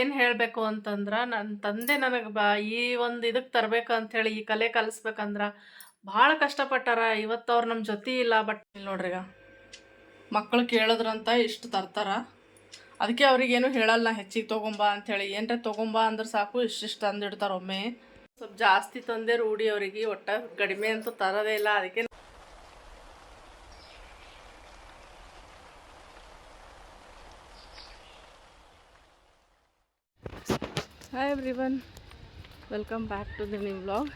ಏನು ಹೇಳಬೇಕು ಅಂತಂದ್ರೆ ನನ್ನ ತಂದೆ ನನಗೆ ಬಾ, ಈ ಒಂದು ಇದಕ್ಕೆ ತರಬೇಕು ಅಂಥೇಳಿ ಈ ಕಲೆ ಕಲಿಸ್ಬೇಕಂದ್ರೆ ಭಾಳ ಕಷ್ಟಪಟ್ಟಾರ. ಇವತ್ತು ಅವ್ರು ನಮ್ಮ ಜೊತೆ ಇಲ್ಲ ಬಟ್ ಇಲ್ಲಿ ನೋಡ್ರಿ ಈಗ ಮಕ್ಕಳು ಕೇಳಿದ್ರಂತ ಇಷ್ಟು ತರ್ತಾರ. ಅದಕ್ಕೆ ಅವ್ರಿಗೇನು ಹೇಳಲ್ಲ ಹೆಚ್ಚಿಗೆ ತೊಗೊಂಬ ಅಂಥೇಳಿ ಏನರ ತೊಗೊಂಬ ಅಂದ್ರೆ ಸಾಕು, ಇಷ್ಟಿಷ್ಟು ತಂದಿಡ್ತಾರೆ ಒಮ್ಮೆ. ಸ್ವಲ್ಪ ಜಾಸ್ತಿ ತಂದೆ ರೂಢಿ ಅವರಿಗೆ, ಒಟ್ಟ ಕಡಿಮೆ ಅಂತೂ ತರೋದೇ ಇಲ್ಲ. ಅದಕ್ಕೆ hi every welcome back to the ನಿಮ್ಮ ವ್ಲಾಗ್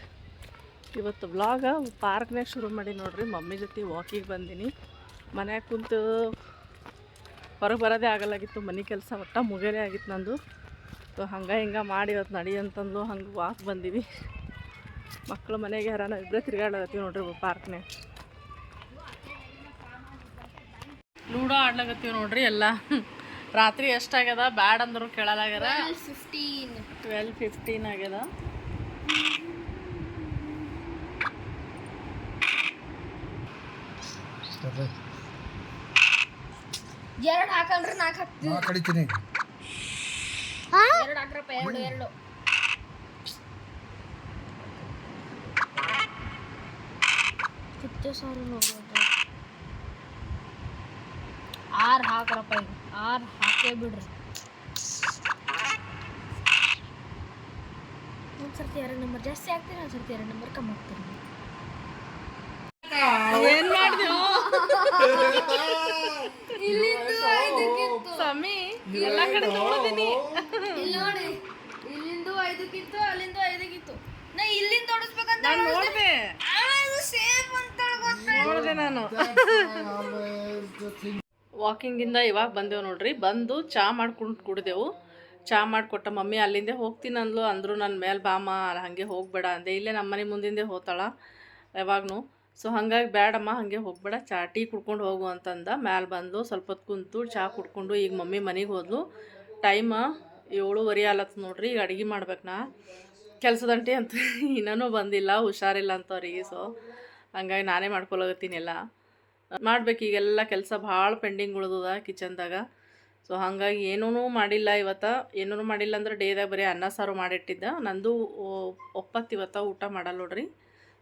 ಇವತ್ತು ವ್ಲಾಗ ಪಾರ್ಕ್ನಾಗ ಶುರು ಮಾಡಿ ನೋಡ್ರಿ. ಮಮ್ಮಿ ಜೊತೆ ವಾಕಿಗೆ ಬಂದೀನಿ. ಮನ್ಯಾಗ ಕುಂತು ಹೊರಗೆ ಬರೋದೇ ಆಗಲ್ಲಾಗಿತ್ತು ಮನೆ ಕೆಲಸ ಒಟ್ಟ ಮುಗಿಯಲೇ ಆಗಿತ್ತು ನಂದು. ಸೊ ಹಂಗೆ ಹಿಂಗೆ ಮಾಡಿ ಇವತ್ತು ನಡಿ ಅಂತಂದು ಹಂಗೆ ವಾಕ್ ಬಂದೀವಿ. ಮಕ್ಕಳು ಮನೆಗೆ ಹರಾನ ಇಬ್ಬರೇ ತಿರ್ಗಾಡತ್ತೀವಿ ನೋಡ್ರಿ ಪಾರ್ಕ್ನಾಗ ಲೂಡೋ ಆಡ್ಲಾಗತ್ತೀವಿ ನೋಡ್ರಿ ಎಲ್ಲ. ರಾತ್ರಿ ಎಷ್ಟಾಗ್ಯದ? ಬ್ಯಾಡ್ ಅಂದ್ರು ಕೇಳಲಾಗ್ಯದ ಫಿಫ್ಟೀನ್ ಟ್ವೆಲ್ ಫಿಫ್ಟೀನ್ ಆಗ್ಯದ? ಎರಡು ಹಾಕಲ್ರಿ ನಾಲ್ಕು ಹಾಕ್ತೀನಿ ನಾ ಕಡಿತೀನಿ ಎರಡು ಹಾಕ್ರಪ್ಪ ಎರಡು ಎರಡು. ಕುತ್ತೆ ಸಾರು ಹೋಗೋದು ಆರು ಹಾಕ್ರಪ್ಪ ಈಗ. ಆರು ಹಾಕೇ ಬಿಡ್ರಿ. ಒಂದ್ಸರ್ತಿ ಎರಡು ನಂಬರ್ ಜಾಸ್ತಿ ಆಗ್ತೀನಿ ಒಂದ್ಸರ್ತಿ ಎರಡು ನಂಬರ್ ಕಮ್ಮಿ ಆಗ್ತೀನಿ ಏನ್ ಮಾಡಿದೆವು ಎಲ್ಲ ಕಡೆ ನೋಡಿದೀನಿ ಇಲ್ಲಿ ನೋಡಿ ಇಲ್ಲಿಂದ ಐದಕ್ಕಿತ್ತು ಅಲ್ಲಿಂದ ಐದಕ್ಕಿತ್ತು. ನಾ ಇಲ್ಲಿಂದ ತೋಡಿಸ್ಬೇಕಂತ ನಾನು ನೋಡಿದೆ. ಸೇಮ್ ಅಂತ ನೋಡಿದೆ ನಾನು. ವಾಕಿಂಗಿಂದ ಇವಾಗ ಬಂದೆವು ನೋಡ್ರಿ. ಬಂದು ಚಾ ಮಾಡ್ಕೊಂಡು ಕುಡಿದೆವು. ಚಾ ಮಾಡಿಕೊಟ್ಟ ಮಮ್ಮಿ ಅಲ್ಲಿಂದೆ ಹೋಗ್ತೀನಿ ಅಂದ್ಲು. ಅಂದರು ನನ್ನ ಮೇಲೆ ಬಾಮ ಹಾಗೆ ಹೋಗಬೇಡ ಅಂದೆ. ಇಲ್ಲೇ ನಮ್ಮ ಮನೆ ಮುಂದಿಂದೆ ಹೋತಾಳ ಯಾವಾಗ್ನು. ಸೊ ಹಾಗಾಗಿ ಬೇಡಮ್ಮ ಹಾಗೆ ಹೋಗ್ಬೇಡ. ಚಾ, ಟೀ ಕುಡ್ಕೊಂಡು ಹೋಗು ಅಂತಂದ. ಮ್ಯಾಲೆ ಬಂದು ಸ್ವಲ್ಪ ಹೊತ್ತು ಕುಂತು ಚಾ ಕುಡ್ಕೊಂಡು ಈಗ ಮಮ್ಮಿ ಮನೆಗೆ ಹೋದ್ಲು. ಟೈಮ ಏಳುವರೆ ಆಲತ್ತು ನೋಡ್ರಿ. ಈಗ ಅಡುಗೆ ಮಾಡ್ಬೇಕು ನಾ. ಕೆಲಸದಂಟಿ ಅಂತ ಇನ್ನೂ ಬಂದಿಲ್ಲ. ಹುಷಾರಿಲ್ಲ ಅಂತ ಅವ್ರಿಗೆ ಸೊ ಹಂಗಾಗಿ ನಾನೇ ಮಾಡ್ಕೊಳಗತ್ತೀನಿ ಎಲ್ಲ. ಮಾಡ್ಬೇಕು. ಈಗೆಲ್ಲ ಕೆಲಸ ಭಾಳ ಪೆಂಡಿಂಗ್ ಉಳಿದದ ಕಿಚನ್ದಾಗ ಸೊ ಹಾಗಾಗಿ ಏನೂ ಮಾಡಿಲ್ಲ ಇವತ್ತು. ಏನೂ ಮಾಡಿಲ್ಲ ಅಂದ್ರೆ ಡೇದಾಗ ಬರೀ ಅನ್ನ, ಸಾರು ಮಾಡಿಟ್ಟಿದ್ದ. ನಂದು ಒಪ್ಪತ್ತು ಇವತ್ತು ಊಟ ಮಾಡಲ್ಲ ನೋಡ್ರಿ.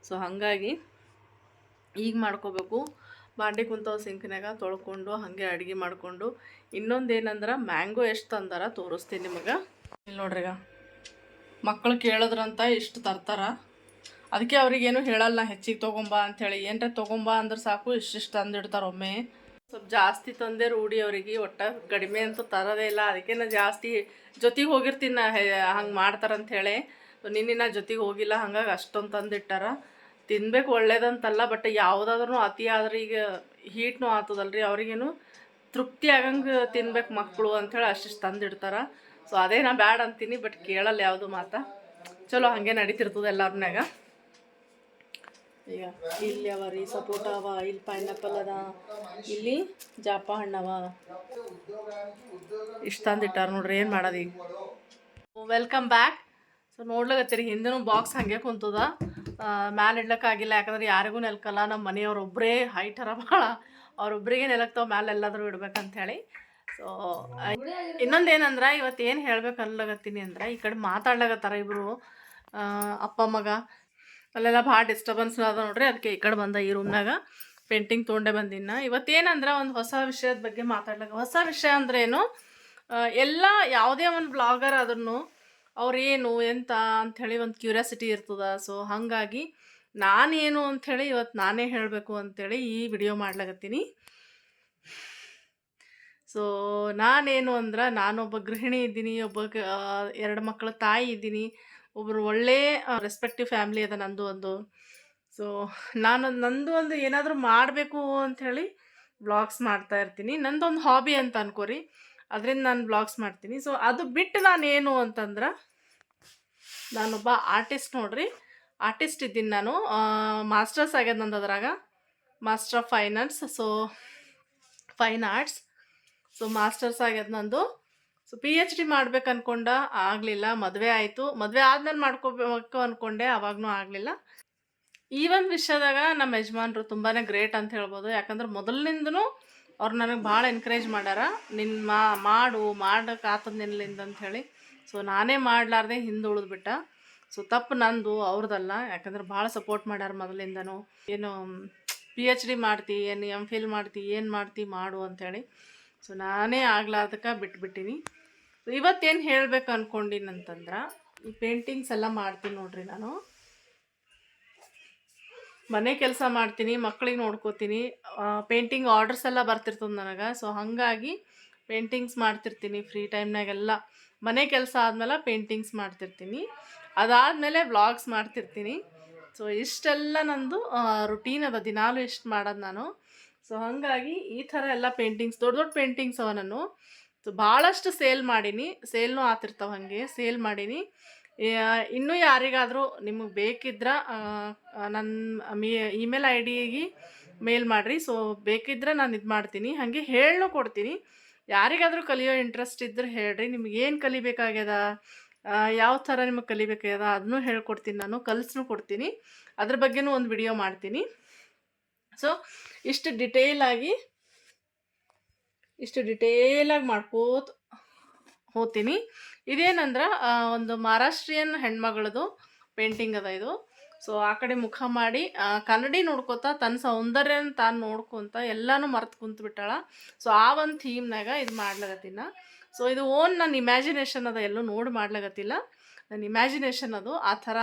ಸೊ ಹಾಗಾಗಿ ಈಗ ಮಾಡ್ಕೋಬೇಕು. ಬಾಂಡೆ ಕುಂತವು ಸಿಂಕ್ನಾಗ ತೊಳ್ಕೊಂಡು, ಹಾಗೆ ಅಡುಗೆ ಮಾಡಿಕೊಂಡು. ಇನ್ನೊಂದು ಏನಂದ್ರೆ ಮ್ಯಾಂಗೋ ಎಷ್ಟು ತಂದಾರ ತೋರಿಸ್ತೀನಿ ನಿಮಗೆ. ಇಲ್ಲಿ ನೋಡ್ರಿ ಈಗ ಮಕ್ಕಳು ಕೇಳಿದ್ರಂತ ಇಷ್ಟು ತರ್ತಾರ. ಅದಕ್ಕೆ ಅವ್ರಿಗೇನು ಹೇಳಲ್ಲ, ಹೆಚ್ಚಿಗೆ ತೊಗೊಂಬಾ ಅಂಥೇಳಿ. ಏನರ ತೊಗೊಂಬಾ ಅಂದ್ರೆ ಸಾಕು, ಇಷ್ಟಿಷ್ಟು ತಂದಿಡ್ತಾರೆ ಒಮ್ಮೆ. ಸ್ವಲ್ಪ ಜಾಸ್ತಿ ತಂದೆ ರೂಢಿ ಅವರಿಗೆ, ಒಟ್ಟ ಕಡಿಮೆ ಅಂತೂ ತರೋದೇ ಇಲ್ಲ. ಅದಕ್ಕೆ ನಾ ಜಾಸ್ತಿ ಜೊತೆಗೆ ಹೋಗಿರ್ತೀನಿ ನಾ ಹಂಗೆ ಮಾಡ್ತಾರಂಥೇಳಿ ನಿನ್ನೆ ನಾ ಜೊತೆಗೆ ಹೋಗಿಲ್ಲ, ಹಂಗಾಗಿ ಅಷ್ಟೊಂದು ತಂದಿಟ್ಟಾರ. ತಿನ್ಬೇಕು ಒಳ್ಳೇದಂತಲ್ಲ, ಬಟ್ ಯಾವುದಾದ್ರೂ ಅತಿ ಆದ್ರೆ ಈಗ ಹೀಟ್ನು ಆತದಲ್ರಿ. ಅವ್ರಿಗೇನು ತೃಪ್ತಿ ಆಗಂಗೆ ತಿನ್ಬೇಕು ಮಕ್ಕಳು ಅಂಥೇಳಿ ಅಷ್ಟಿಷ್ಟು ತಂದಿಡ್ತಾರ. ಸೊ ಅದೇ ನಾ ಬ್ಯಾಡ್ ಅಂತೀನಿ, ಬಟ್ ಕೇಳಲ್ಲ ಯಾವುದು ಮಾತಾ. ಚಲೋ ಹಾಗೆ ನಡೀತಿರ್ತದೆ ಎಲ್ಲಾರ್ನಾಗ ಈಗ ಇಲ್ಲಿ ಅವ ರೀ ಸಪೋಟ ಅವ, ಇಲ್ಲಿ ಪೈನಾಪಲ್ ಅದ, ಇಲ್ಲಿ ಜಾಪ ಹಣ್ಣವ. ಇಷ್ಟು ತಂದಿಟ್ಟಾರ ನೋಡ್ರಿ, ಏನು ಮಾಡೋದು? ಈಗ ವೆಲ್ಕಮ್ ಬ್ಯಾಕ್ ಸೊ ನೋಡ್ಲಕತ್ತೀರಿ, ಹಿಂದೆನೂ ಬಾಕ್ಸ್ ಹಾಗೆ ಕುಂತದ. ಮ್ಯಾಲೆ ಇಡ್ಲಕ್ಕಾಗಿಲ್ಲ ಯಾಕಂದ್ರೆ ಯಾರಿಗೂ ನೆಲ್ಕಲ್ಲ ನಮ್ಮ ಮನೆಯವ್ರು ಒಬ್ಬರೇ ಅರ ಭಾಳ ಅವ್ರೊಬ್ಬರಿಗೆ ನೆಲಕ್ತಾವ ಮ್ಯಾಲೆ ಎಲ್ಲಾದರೂ ಇಡ್ಬೇಕಂತ ಹೇಳಿ ಸೊ ಇನ್ನೊಂದೇನಂದ್ರೆ ಇವತ್ತು ಏನು ಹೇಳ್ಬೇಕು ಅನ್ಲಗತ್ತೀನಿ ಅಂದ್ರೆ, ಈ ಕಡೆ ಮಾತಾಡ್ಲಾಗತ್ತಾರ ಇಬ್ಬರು ಅಪ್ಪ, ಮಗ. ಅಲ್ಲೆಲ್ಲ ಭಾಳ ಡಿಸ್ಟರ್ಬೆನ್ಸ್ ಅದ ನೋಡ್ರಿ. ಅದಕ್ಕೆ ಈ ಕಡೆ ಬಂದ ಈ ರೂಮ್ನಾಗ ಪೇಂಟಿಂಗ್ ತೊಗೊಂಡೆ ಬಂದಿನ ಇವತ್ತೇನಂದ್ರೆ ಒಂದು ಹೊಸ ವಿಷಯದ ಬಗ್ಗೆ ಮಾತಾಡ್ಲಿಕ್ಕೆ. ಹೊಸ ವಿಷಯ ಅಂದ್ರೆ ಏನು ಎಲ್ಲ ಯಾವುದೇ ಒಂದು ಬ್ಲಾಗರ್ ಆದ್ರೂ ಅವ್ರೇನು ಎಂತ ಅಂಥೇಳಿ ಒಂದು ಕ್ಯೂರಿಯಾಸಿಟಿ ಇರ್ತದ. ಸೊ ಹಾಗಾಗಿ ನಾನೇನು ಅಂಥೇಳಿ ಇವತ್ತು ನಾನೇ ಹೇಳಬೇಕು ಅಂಥೇಳಿ ಈ ವಿಡಿಯೋ ಮಾಡ್ಲಾಗತ್ತೀನಿ ಸೊ ನಾನೇನು ಅಂದ್ರೆ ನಾನೊಬ್ಬ ಗೃಹಿಣಿ ಇದ್ದೀನಿ, ಒಬ್ಬ ಎರಡು ಮಕ್ಕಳ ತಾಯಿ ಇದ್ದೀನಿ. ಒಬ್ಬರು ಒಳ್ಳೆ ರೆಸ್ಪೆಕ್ಟಿವ್ ಫ್ಯಾಮಿಲಿ ಅದ ನಂದು ಒಂದು. ಸೊ ನಾನು, ನಂದು ಒಂದು ಏನಾದರೂ ಮಾಡಬೇಕು ಅಂಥೇಳಿ ಬ್ಲಾಗ್ಸ್ ಮಾಡ್ತಾ ಇರ್ತೀನಿ. ನಂದೊಂದು ಹಾಬಿ ಅಂತ ಅನ್ಕೋರಿ. ಅದರಿಂದ ನಾನು ಬ್ಲಾಗ್ಸ್ ಮಾಡ್ತೀನಿ. ಸೊ ಅದು ಬಿಟ್ಟು ನಾನೇನು ಅಂತಂದ್ರೆ, ನಾನೊಬ್ಬ ಆರ್ಟಿಸ್ಟ್ ನೋಡ್ರಿ. ಆರ್ಟಿಸ್ಟ್ ಇದ್ದೀನಿ ನಾನು. ಮಾಸ್ಟರ್ಸ್ ಆಗ್ಯದ ನಂದು ಅದ್ರಾಗ. Master of fine arts so fine arts so masters ಆಗ್ಯದ ನಂದು. ಸೊ ಪಿ ಎಚ್ ಡಿ ಮಾಡ್ಬೇಕು ಅನ್ಕೊಂಡ ಆಗಲಿಲ್ಲ, ಮದುವೆ ಆಯಿತು. ಮದುವೆ ಆದ್ಮೇಲೆ ಮಾಡ್ಕೋಬೇಕು ಅಂದ್ಕೊಂಡೆ ಅವಾಗೂ ಆಗಲಿಲ್ಲ. ಈ ಒಂದು ವಿಷಯದಾಗ ನಮ್ಮ ಯಜಮಾನ್ರು ತುಂಬಾ ಗ್ರೇಟ್ ಅಂತ ಹೇಳ್ಬೋದು. ಯಾಕಂದ್ರೆ ಮೊದಲಿನಿಂದನೂ ಅವ್ರು ನನಗೆ ಭಾಳ ಎನ್ಕರೇಜ್ ಮಾಡ್ಯಾರ. ನಿನ್ನ ಮಾ, ಮಾಡು ಮಾಡಕ್ಕೆ ಆತದ ನಿನ್ನಿಂದ ಅಂಥೇಳಿ ಸೊ ನಾನೇ ಮಾಡಲಾರ್ದೆ ಹಿಂದೆ ಉಳಿದ್ಬಿಟ್ಟ. ಸೊ ತಪ್ಪು ನಂದು ಅವ್ರದ್ದಲ್ಲ ಯಾಕಂದ್ರೆ ಭಾಳ ಸಪೋರ್ಟ್ ಮಾಡ್ಯಾರ ಮೊದಲಿಂದನೂ. ಏನು ಪಿ ಎಚ್ ಡಿ ಮಾಡ್ತಿ, ಏನು ಎಂ ಫಿಲ್ ಮಾಡ್ತಿ, ಏನು ಮಾಡ್ತಿ, ಮಾಡು ಅಂಥೇಳಿ ಸೊ ನಾನೇ ಆಗ್ಲಾರ್ದಕ್ಕೆ ಬಿಟ್ಬಿಟ್ಟಿನಿ. ಇವತ್ತೇನು ಹೇಳಬೇಕು ಅಂದ್ಕೊಂಡಿನಂತಂದ್ರೆ ಈ ಪೇಂಟಿಂಗ್ಸ್ ಎಲ್ಲ ಮಾಡ್ತೀನಿ ನೋಡ್ರಿ ನಾನು. ಮನೆ ಕೆಲಸ ಮಾಡ್ತೀನಿ ಮಕ್ಕಳಿಗೆ ನೋಡ್ಕೋತೀನಿ. ಪೇಂಟಿಂಗ್ ಆರ್ಡರ್ಸ್ ಎಲ್ಲ ಬರ್ತಿರ್ತದೆ ನನಗೆ. ಸೊ ಹಾಗಾಗಿ ಪೇಂಟಿಂಗ್ಸ್ ಮಾಡ್ತಿರ್ತೀನಿ ಫ್ರೀ ಟೈಮ್ನಾಗೆಲ್ಲ ಮನೆ ಕೆಲಸ ಆದಮೇಲೆ ಪೇಂಟಿಂಗ್ಸ್ ಮಾಡ್ತಿರ್ತೀನಿ. ಅದಾದಮೇಲೆ ವ್ಲಾಗ್ಸ್ ಮಾಡ್ತಿರ್ತೀನಿ. ಸೊ ಇಷ್ಟೆಲ್ಲ ನಂದು ರುಟೀನ್ ಅದ. ದಿನಾಲು ಇಷ್ಟು ಮಾಡೋದು ನಾನು. ಸೊ ಹಾಗಾಗಿ ಈ ಥರ ಎಲ್ಲ ಪೇಂಟಿಂಗ್ಸ್ ದೊಡ್ಡ ದೊಡ್ಡ ಪೇಂಟಿಂಗ್ಸ್ ಅವ ನಾನು. ಸೊ ಭಾಳಷ್ಟು ಸೇಲ್ ಮಾಡೀನಿ. ಸೇಲ್ನೂ ಆತಿರ್ತಾವೆ ಹಾಗೆ. ಸೇಲ್ ಮಾಡೀನಿ. ಇನ್ನೂ ಯಾರಿಗಾದರೂ ನಿಮಗೆ ಬೇಕಿದ್ರೆ ನನ್ನ ಮೀ ಇಮೇಲ್ ಐ ಡಿಗೆ ಮೇಲ್ ಮಾಡಿರಿ. ಸೊ ಬೇಕಿದ್ರೆ ನಾನು ಇದು ಮಾಡ್ತೀನಿ. ಹಾಗೆ ಹೇಳೂ ಕೊಡ್ತೀನಿ. ಯಾರಿಗಾದರೂ ಕಲಿಯೋ ಇಂಟ್ರೆಸ್ಟ್ ಇದ್ದರೆ ಹೇಳ್ರಿ. ನಿಮ್ಗೆ ಏನು ಕಲಿಬೇಕಾಗ್ಯದ ಯಾವ ಥರ ನಿಮಗೆ ಕಲಿಬೇಕಾಗ್ಯದ ಅದನ್ನೂ ಹೇಳ್ಕೊಡ್ತೀನಿ ನಾನು. ಕಲಿಸ್ನೂ ಕೊಡ್ತೀನಿ. ಅದ್ರ ಬಗ್ಗೆನೂ ಒಂದು ವಿಡಿಯೋ ಮಾಡ್ತೀನಿ. ಸೊ ಇಷ್ಟು ಡಿಟೇಲಾಗಿ ಇಷ್ಟು ಡಿಟೇಲಾಗಿ ಮಾಡ್ಕೋತ ಹೋಗ್ತೀನಿ. ಇದೇನಂದ್ರೆ ಒಂದು ಮಹಾರಾಷ್ಟ್ರೀಯನ್ ಹೆಣ್ಮಗಳದು ಪೇಂಟಿಂಗ್ ಅದ ಇದು. ಸೊ ಆ ಕಡೆ ಮುಖ ಮಾಡಿ ಕನ್ನಡಿ ನೋಡ್ಕೋತಾ ತನ್ನ ಸೌಂದರ್ಯನ ತಾನು ನೋಡ್ಕೊತ ಎಲ್ಲನೂ ಮರ್ತು ಕುಂತು ಬಿಟ್ಟಾಳ ಸೊ ಆ ಒಂದು ಥೀಮ್ನಾಗ ಇದು ಮಾಡ್ಲಾಗತ್ತಿನ ಸೊ ಇದು ಓನ್ ನನ್ನ ಇಮ್ಯಾಜಿನೇಷನ್ ಅದ ಎಲ್ಲೂ ನೋಡಿ ಮಾಡ್ಲಾಗತ್ತಿಲ್ಲ ನನ್ನ ಇಮ್ಯಾಜಿನೇಷನ್ ಅದು ಆ ಥರ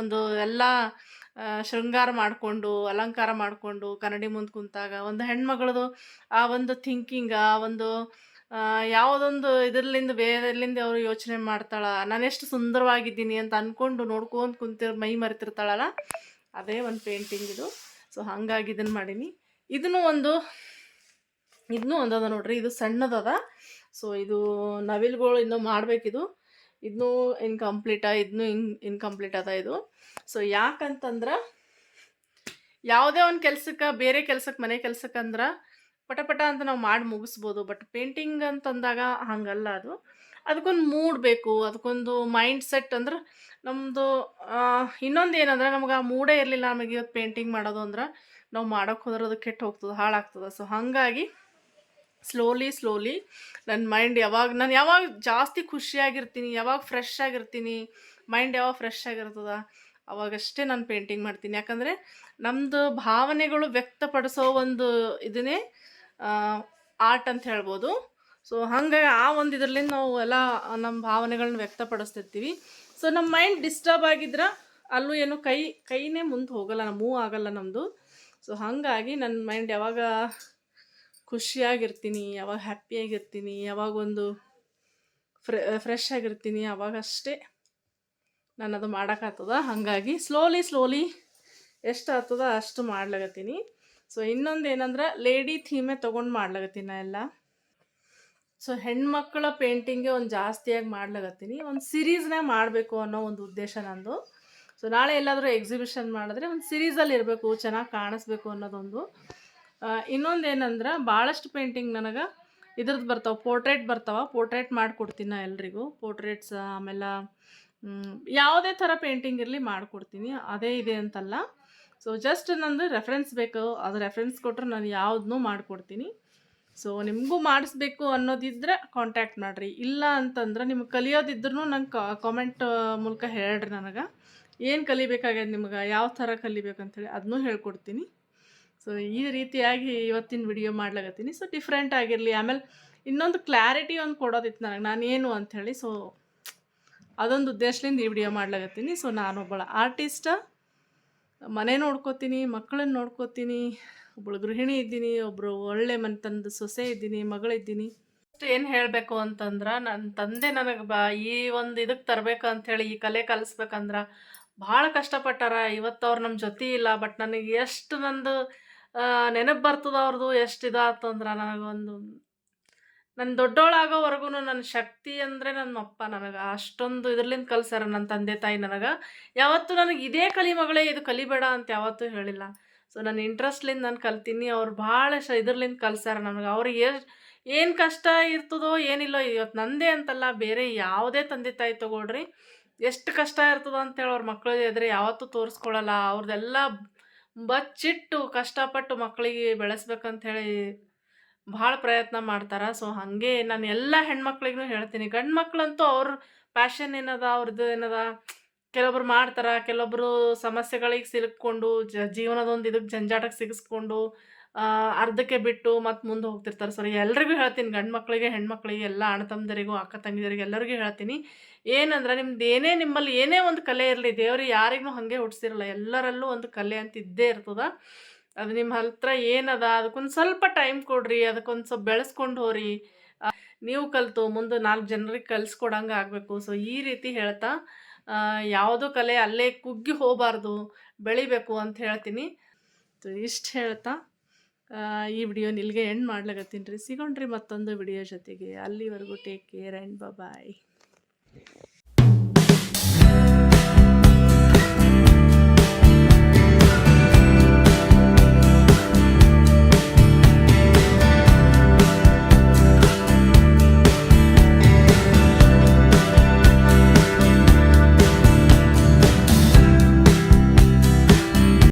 ಒಂದು ಎಲ್ಲ ಶೃಂಗಾರ ಮಾಡಿಕೊಂಡು, ಅಲಂಕಾರ ಮಾಡಿಕೊಂಡು, ಕನ್ನಡಿ ಮುಂದೆ ಕುಂತಾಗ ಒಂದು ಹೆಣ್ಮಗಳದು ಆ ಒಂದು ಥಿಂಕಿಂಗ್ ಆ ಒಂದು ಯಾವುದೊಂದು ಇದರಲ್ಲಿಂದ ಬೇರೆಲ್ಲಿಂದ ಅವರು ಯೋಚನೆ ಮಾಡ್ತಾಳ ಎಷ್ಟು ಸುಂದರವಾಗಿದ್ದೀನಿ ಅಂತ ಅಂದ್ಕೊಂಡು ನೋಡ್ಕೊಂಡು ಕುಂತಿರ್, ಮೈ ಮರೆತಿರ್ತಾಳಲ್ಲ, ಅದೇ ಒಂದು ಪೇಂಟಿಂಗ್ ಇದು. ಸೊ ಹಾಗಾಗಿ ಇದನ್ನು ಮಾಡೀನಿ. ಇದನ್ನು ಒಂದು, ಇದನ್ನೂ ಒಂದದ ನೋಡ್ರಿ, ಇದು ಸಣ್ಣದದ. ಸೊ ಇದು ನವಿಲುಗಳು ಇನ್ನೂ ಮಾಡಬೇಕಿದು. ಇದನ್ನೂ ಇನ್ಕಂಪ್ಲೀಟ ಇದನ್ನೂ ಇನ್ ಇನ್ಕಂಪ್ಲೀಟ್ ಅದ ಇದು. ಸೊ ಯಾಕಂತಂದ್ರೆ ಯಾವುದೇ ಒಂದು ಕೆಲ್ಸಕ್ಕೆ, ಬೇರೆ ಕೆಲ್ಸಕ್ಕೆ ಮನೆ ಕೆಲ್ಸಕ್ಕೆ ಅಂದ್ರೆ ಪಟ ಪಟ ಅಂತ ನಾವು ಮಾಡಿ ಮುಗಿಸ್ಬೋದು. ಬಟ್ ಪೇಂಟಿಂಗ್ ಅಂತಂದಾಗ ಹಂಗಲ್ಲ ಅದು. ಅದಕ್ಕೊಂದು ಮೂಡ್ ಬೇಕು, ಅದಕ್ಕೊಂದು ಮೈಂಡ್ ಸೆಟ್ ಅಂದ್ರೆ ನಮ್ಮದು ಇನ್ನೊಂದು ಏನಂದ್ರೆ ನಮ್ಗೆ ಆ ಮೂಡೇ ಇರಲಿಲ್ಲ. ನಮಗೆ ಇವತ್ತು ಪೇಂಟಿಂಗ್ ಮಾಡೋದು ಅಂದ್ರೆ ನಾವು ಮಾಡೋಕ್ಕೆ ಹೋದ್ರೆ ಅದು ಕೆಟ್ಟು ಹೋಗ್ತದೆ, ಹಾಳಾಗ್ತದೆ. ಸೊ ಹಾಗಾಗಿ ಸ್ಲೋಲಿ ಸ್ಲೋಲಿ ನನ್ನ ಮೈಂಡ್ ಯಾವಾಗ ನಾನು ಯಾವಾಗ ಜಾಸ್ತಿ ಖುಷಿಯಾಗಿರ್ತೀನಿ, ಯಾವಾಗ ಫ್ರೆಶ್ ಆಗಿರ್ತೀನಿ ಮೈಂಡ್ ಯಾವಾಗ ಫ್ರೆಶ್ ಆಗಿರ್ತದ, ಅವಾಗಷ್ಟೇ ನಾನು ಪೇಂಟಿಂಗ್ ಮಾಡ್ತೀನಿ. ಯಾಕಂದರೆ ನಮ್ಮದು ಭಾವನೆಗಳು ವ್ಯಕ್ತಪಡಿಸೋ ಒಂದು ಇದನ್ನೇ ಆರ್ಟ್ ಅಂತ ಹೇಳ್ಬೋದು. ಸೊ ಹಾಗಾಗಿ ಆ ಒಂದು ಇದರಲ್ಲಿ ನಾವು ಎಲ್ಲ ನಮ್ಮ ಭಾವನೆಗಳನ್ನ ವ್ಯಕ್ತಪಡಿಸ್ತಿರ್ತೀವಿ. ಸೊ ನಮ್ಮ ಮೈಂಡ್ ಡಿಸ್ಟರ್ಬ್ ಆಗಿದ್ರೆ ಅಲ್ಲೂ ಏನು ಕೈ ಕೈನೇ ಮುಂದೆ ಹೋಗಲ್ಲ, ಮೂವ್ ಆಗಲ್ಲ ನಮ್ಮದು ಸೊ ಹಾಗಾಗಿ ನನ್ನ ಮೈಂಡ್ ಯಾವಾಗ ಖುಷಿಯಾಗಿರ್ತೀನಿ, ಯಾವಾಗ ಹ್ಯಾಪಿಯಾಗಿರ್ತೀನಿ ಯಾವಾಗ ಒಂದು ಫ್ರೆ, ಫ್ರೆಶ್ ಆಗಿರ್ತೀನಿ, ಅವಾಗಷ್ಟೇ ನಾನು ಅದು ಮಾಡೋಕ್ಕಾಗ್ತದ. ಹಾಗಾಗಿ ಸ್ಲೋಲಿ ಸ್ಲೋಲಿ ಎಷ್ಟು ಆಗ್ತದ ಅಷ್ಟು ಮಾಡ್ಲಾಗತ್ತೀನಿ. ಸೊ ಇನ್ನೊಂದು ಏನಂದ್ರೆ ಲೇಡಿ ಥೀಮೇ ತೊಗೊಂಡು ಮಾಡ್ಲಾಗತ್ತೀನಿ ನಾ ಎಲ್ಲ. ಸೊ ಹೆಣ್ಮಕ್ಳ ಪೇಂಟಿಂಗೇ ಒಂದು ಜಾಸ್ತಿಯಾಗಿ ಮಾಡ್ಲಾಗತ್ತೀನಿ. ಒಂದು ಸಿರೀಸ್ನಾಗ ಮಾಡಬೇಕು ಅನ್ನೋ ಒಂದು ಉದ್ದೇಶ ನಂದು. ಸೊ ನಾಳೆ ಎಲ್ಲಾದರೂ ಎಕ್ಸಿಬಿಷನ್ ಮಾಡಿದ್ರೆ ಒಂದು ಸಿರೀಸಲ್ಲಿ ಇರಬೇಕು ಚೆನ್ನಾಗಿ ಕಾಣಿಸ್ಬೇಕು ಅನ್ನೋದೊಂದು. ಇನ್ನೊಂದು ಏನಂದ್ರೆ ಭಾಳಷ್ಟು ಪೇಂಟಿಂಗ್ ನನಗೆ ಇದ್ರದ್ದು ಬರ್ತಾವೆ ಪೋರ್ಟ್ರೇಟ್ ಬರ್ತಾವೆ. ಪೋರ್ಟ್ರೇಟ್ ಮಾಡಿಕೊಡ್ತೀನಿ ನಾ ಎಲ್ರಿಗೂ. ಪೋರ್ಟ್ರೇಟ್ಸ್ ಆಮೇಲೆ ಯಾವುದೇ ಥರ ಪೇಂಟಿಂಗ್ ಇರಲಿ ಮಾಡಿಕೊಡ್ತೀನಿ. ಅದೇ ಇದೆ ಅಂತಲ್ಲ. ಸೊ ಜಸ್ಟ್ ನಂದು ರೆಫರೆನ್ಸ್ ಬೇಕು. ಅದು ರೆಫರೆನ್ಸ್ ಕೊಟ್ಟರೆ ನಾನು ಯಾವುದನ್ನೂ ಮಾಡಿಕೊಡ್ತೀನಿ. ಸೊ ನಿಮಗೂ ಮಾಡಿಸ್ಬೇಕು ಅನ್ನೋದಿದ್ರೆ ಕಾಂಟ್ಯಾಕ್ಟ್ ಮಾಡಿರಿ. ಇಲ್ಲ ಅಂತಂದ್ರೆ ನಿಮ್ಗೆ ಕಲಿಯೋದಿದ್ರೂ ನಂಗೆ ಕಾಮೆಂಟ್ ಮೂಲಕ ಹೇಳ್ರಿ ನನಗೆ. ಏನು ಕಲಿಬೇಕಾಗ್ಯದ ನಿಮ್ಗೆ? ಯಾವ ಥರ ಕಲಿಬೇಕಂತೇಳಿ. ಅದನ್ನೂ ಹೇಳ್ಕೊಡ್ತೀನಿ. ಸೊ ಈ ರೀತಿಯಾಗಿ ಇವತ್ತಿನ ವಿಡಿಯೋ ಮಾಡ್ಲಾಗತ್ತೀನಿ ಸೊ ಡಿಫ್ರೆಂಟ್ ಆಗಿರಲಿ. ಆಮೇಲೆ ಇನ್ನೊಂದು ಕ್ಲಾರಿಟಿ ಒಂದು ಕೊಡೋದಿತ್ತು ನನಗೆ. ನಾನೇನು ಅಂಥೇಳಿ ಸೊ ಅದೊಂದು ಉದ್ದೇಶದಿಂದ ಈ ವಿಡಿಯೋ ಮಾಡ್ಲಾಗತ್ತೀನಿ ಸೊ ನಾನೊಬ್ಬಳ ಆರ್ಟಿಸ್ಟ ಮನೆ ನೋಡ್ಕೋತೀನಿ ಮಕ್ಕಳನ್ನ ನೋಡ್ಕೋತೀನಿ. ಒಬ್ಬಳು ಗೃಹಿಣಿ ಇದ್ದೀನಿ ಒಬ್ಬರು ಒಳ್ಳೆ ತಂದು ಸೊಸೆ ಇದ್ದೀನಿ, ಮಗಳಿದ್ದೀನಿ. ಏನು ಹೇಳಬೇಕು ಅಂತಂದ್ರೆ ನನ್ನ ತಂದೆ ನನಗೆ ಬಾ, ಈ ಒಂದು ಇದಕ್ಕೆ ತರಬೇಕು ಅಂಥೇಳಿ ಈ ಕಲೆ ಕಲಿಸ್ಬೇಕಂದ್ರೆ ಭಾಳ ಕಷ್ಟಪಟ್ಟಾರ. ಇವತ್ತು ಅವ್ರು ನಮ್ಮ ಜೊತೆ ಇಲ್ಲ ಬಟ್ ನನಗೆ ಎಷ್ಟು ನಂದು ನೆನಪು ಬರ್ತದ ಅವ್ರದ್ದು ಎಷ್ಟು ಇದಾತಂದ್ರೆ ನನಗೊಂದು ನನ್ನ ದೊಡ್ಡೋಳಾಗೋವರೆಗೂ ನನ್ನ ಶಕ್ತಿ ಅಂದರೆ ನನ್ನ ಅಪ್ಪ ನನಗೆ. ಅಷ್ಟೊಂದು ಇದ್ರಲಿಂದ ಕಲಿಸ್ಯಾರ ನನ್ನ ತಂದೆ ತಾಯಿ ನನಗೆ. ಯಾವತ್ತೂ ನನಗೆ ಇದೇ ಕಲಿ ಮಗಳೇ, ಇದು ಕಲಿಬೇಡ ಅಂತ ಯಾವತ್ತೂ ಹೇಳಿಲ್ಲ. ಸೊ ನನ್ನ ಇಂಟ್ರೆಸ್ಟ್ಲಿಂದ ನಾನು ಕಲ್ತೀನಿ. ಅವ್ರು ಭಾಳ ಶ ಇದ್ರಲಿಂದ ಕಲ್ಸ್ಯಾರ ನನಗೆ. ಅವ್ರಿಗೆ ಎಷ್ಟು, ಏನು ಕಷ್ಟ ಇರ್ತದೋ, ಏನಿಲ್ಲೋ ಇವತ್ತು ನಂದೇ ಅಂತಲ್ಲ. ಬೇರೆ ಯಾವುದೇ ತಂದೆ ತಾಯಿ ತಗೊಳ್ರಿ. ಎಷ್ಟು ಕಷ್ಟ ಇರ್ತದ ಅಂತೇಳಿ ಅವ್ರ ಮಕ್ಕಳ ಎದುರು ಯಾವತ್ತೂ ತೋರಿಸ್ಕೊಳಲ್ಲ. ಅವ್ರದ್ದೆಲ್ಲ ಬಚ್ಚಿಟ್ಟು ಕಷ್ಟಪಟ್ಟು ಮಕ್ಕಳಿಗೆ ಬೆಳೆಸ್ಬೇಕಂತ ಹೇಳಿ ಭಾಳ ಪ್ರಯತ್ನ ಮಾಡ್ತಾರೆ. ಸೊ ಹಾಗೆ ನಾನು ಎಲ್ಲ ಹೆಣ್ಮಕ್ಳಿಗೂ ಹೇಳ್ತೀನಿ. ಗಂಡು ಮಕ್ಳಂತೂ ಅವ್ರ ಪ್ಯಾಷನ್ ಏನದ ಅವ್ರದ್ದು ಏನದ, ಕೆಲವೊಬ್ರು ಮಾಡ್ತಾರೆ ಕೆಲವೊಬ್ಬರು ಸಮಸ್ಯೆಗಳಿಗೆ ಸಿಲುಕ್ಕೊಂಡು ಜ, ಜೀವನದೊಂದು ಇದಕ್ಕೆ ಜಂಜಾಟಕ್ಕೆ ಸಿಗಿಸ್ಕೊಂಡು ಅರ್ಧಕ್ಕೆ ಬಿಟ್ಟು ಮತ್ತು ಮುಂದೆ ಹೋಗ್ತಿರ್ತಾರೆ. ಸರಿ, ಎಲ್ರಿಗೂ ಹೇಳ್ತೀನಿ. ಗಂಡು ಮಕ್ಕಳಿಗೆ ಹೆಣ್ಮಕ್ಳಿಗೆ, ಎಲ್ಲ ಅಣ್ಣ ತಮ್ಮದರಿಗೂ, ಅಕ್ಕ ತಂಗಿದರಿಗೆ ಎಲ್ಲರಿಗೂ ಹೇಳ್ತೀನಿ. ಏನಂದ್ರೆ ನಿಮ್ದು ಏನೇ ನಿಮ್ಮಲ್ಲಿ ಏನೇ ಒಂದು ಕಲೆ ಇರಲಿ, ದೇವರು ಯಾರಿಗೂ ಹಾಗೆ ಹುಟ್ಟಿಸಿರಲ್ಲ ಎಲ್ಲರಲ್ಲೂ ಒಂದು ಕಲೆ ಅಂತ ಇದ್ದೇ ಇರ್ತದ. ಅದು ನಿಮ್ಮ ಹತ್ರ ಏನದ, ಅದಕ್ಕೊಂದು ಸ್ವಲ್ಪ ಟೈಮ್ ಕೊಡ್ರಿ, ಅದಕ್ಕೊಂದು ಸ್ವಲ್ಪ ಬೆಳೆಸ್ಕೊಂಡು ಹೋರಿ. ನೀವು ಕಲಿತು, ಮುಂದೆ ನಾಲ್ಕು ಜನರಿಗೆ ಕಲಿಸ್ಕೊಡಂಗೆ ಆಗಬೇಕು. ಸೊ ಈ ರೀತಿ ಹೇಳ್ತಾ ಯಾವುದೋ ಕಲೆ ಅಲ್ಲೇ ಕುಗ್ಗಿ ಹೋಗಬಾರ್ದು, ಬೆಳಿಬೇಕು ಅಂತ ಹೇಳ್ತೀನಿ. ಸೊ ಇಷ್ಟು ಹೇಳ್ತಾ. ಈ ವಿಡಿಯೋ ನಿಲ್ಗೆ ಎಂಡ್ ಮಾಡ್ಲಾಗತ್ತೀನಿ ರೀ. ಸಿಗೋಣ್ರಿ ಮತ್ತೊಂದು ವಿಡಿಯೋ ಜೊತೆಗೆ. ಅಲ್ಲಿವರೆಗೂ ಟೇಕ್ ಕೇರ್ ಆ್ಯಂಡ್ ಬಾಯ್